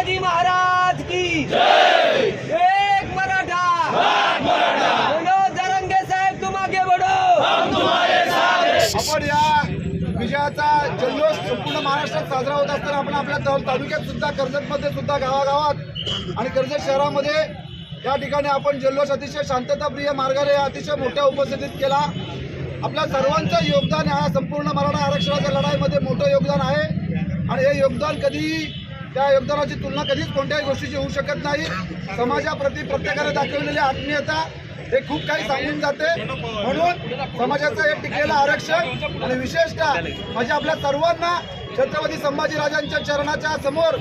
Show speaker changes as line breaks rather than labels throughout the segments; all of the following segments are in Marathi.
शिवाजी महाराज की। एक मराठा। बोलो जरंगे साहेब तुम आगे बढो
आपण या विजयाचा जल्लोष संपूर्ण महाराष्ट्रात साजरा होत असताना आपण आपल्या तालुक्यात सुद्धा कर्जतमध्ये सुद्धा गावागावात आणि कर्जत शहरामध्ये या ठिकाणी आपण जल्लोष अतिशय शांतताप्रिय मार्गाने अतिशय मोठ्या उपस्थितीत केला. आपल्या सर्वांचं योगदान ह्या संपूर्ण मराठा आरक्षणाच्या लढाईमध्ये मोठं योगदान आहे. आणि हे योगदान कधीही त्या योगदानाची तुलना कधीच कोणत्याही गोष्टीची होऊ शकत नाही. समाजाप्रती प्रत्येकाने दाखवलेली आत्मीयता हे खूप काही सांगून जाते. म्हणून समाजाचं हे टिकलेलं आरक्षण आणि विशेषतः म्हणजे आपल्या सर्वांना छत्रपती संभाजीराजांच्या चरणाच्या समोर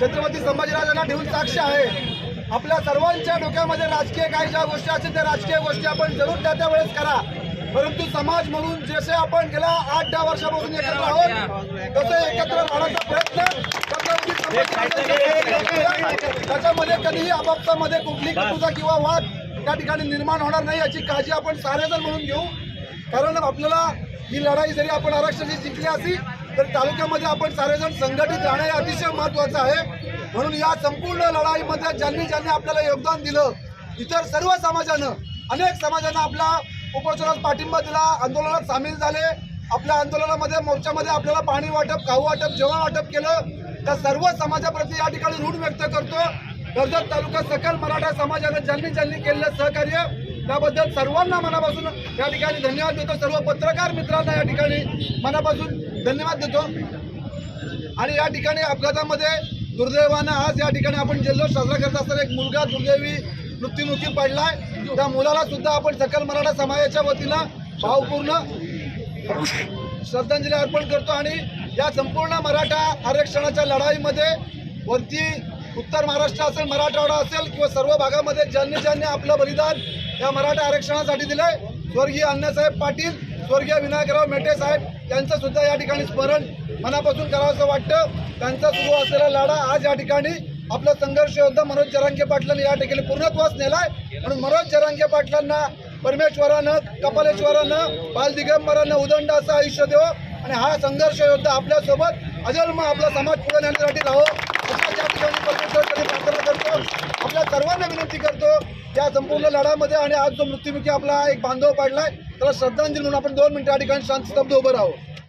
छत्रपती संभाजीराजांना ठेवून साक्ष आहे. आपल्या सर्वांच्या डोक्यामध्ये राजकीय काही ज्या गोष्टी असतील त्या राजकीय गोष्टी आपण जरूर त्या त्या वेळेस करा. परंतु समाज म्हणून जसे आपण गेल्या आठ दहा वर्षापासून एकत्र आहोत तसे एकत्र राहण्याचा प्रयत्न त्याच्यामध्ये कधीही आपापसामध्ये कुठली कटुता किंवा वाद त्या ठिकाणी निर्माण होणार नाही याची काळजी आपण सारेजण म्हणून घेऊ. कारण आपल्याला ही लढाई जरी आपण आरक्षणाची जिंकली असली तर तालुक्यामध्ये आपण सारेजण संघटित राहणं हे अतिशय महत्वाचं आहे. म्हणून या संपूर्ण लढाईमध्ये ज्यांनी ज्यांनी आपल्याला योगदान दिलं इतर सर्व समाजानं अनेक समाजानं आपल्या उपोषणात पाठिंबा दिला आंदोलनात सामील झाले. आपल्या आंदोलनामध्ये मोर्चामध्ये आपल्याला पाणी वाटप खाऊ वाटप जेवण वाटप केलं. त्या सर्व समाजाप्रती या ठिकाणी ऋण व्यक्त करतो. कर्जत तालुका सकल मराठा समाजानं ज्यांनी ज्यांनी केलेलं सहकार्य त्याबद्दल सर्वांना मनापासून या ठिकाणी धन्यवाद देतो. सर्व पत्रकार मित्रांना या ठिकाणी मनापासून धन्यवाद देतो. आणि या ठिकाणी अपघातामध्ये दुर्दैवानं आज या ठिकाणी आपण जल्लोष साजरा करत असताना एक मुलगा दुर्दैवी मृत्युमुखी पडलाय. त्या मुलाला सुद्धा आपण सकल मराठा समाजाच्या वतीनं भावपूर्ण श्रद्धांजली अर्पण करतो आणि या संपूर्ण मराठा आरक्षणाच्या लढाईमध्ये वरती उत्तर महाराष्ट्र असेल मराठवाडा असेल किंवा सर्व भागामध्ये ज्यांनी ज्यांनी आपलं बलिदान या मराठा आरक्षणासाठी दिलंय स्वर्गीय अण्णासाहेब पाटील स्वर्गीय विनायकराव मेटे साहेब यांचं सुद्धा या ठिकाणी स्मरण मनापासून करावंसं वाटतं. त्यांचा सुरू असलेला लढा आज या ठिकाणी आपला संघर्ष योद्धा मनोज जरांगे पाटलांनी या ठिकाणी पूर्णत्वास नेलाय. म्हणून मनोज जरांगे पाटलांना परमेश्वरानं कपालेश्वरानं बालदिगंबरानं उदंड असं आयुष्य देव. आणि हा संघर्ष योद्धा आपल्यासोबत अजन्म आपला समाज पुढे नेण्यासाठी राहो. प्रार्थना करतो. आपल्या सर्वांना विनंती करतो. या संपूर्ण लढ्यामध्ये आणि आज जो मृत्युमुखी आपला एक बांधव पाडलाय त्याला श्रद्धांजली म्हणून आपण दोन मिनिटं या ठिकाणी शांत स्तब्ध उभं राहू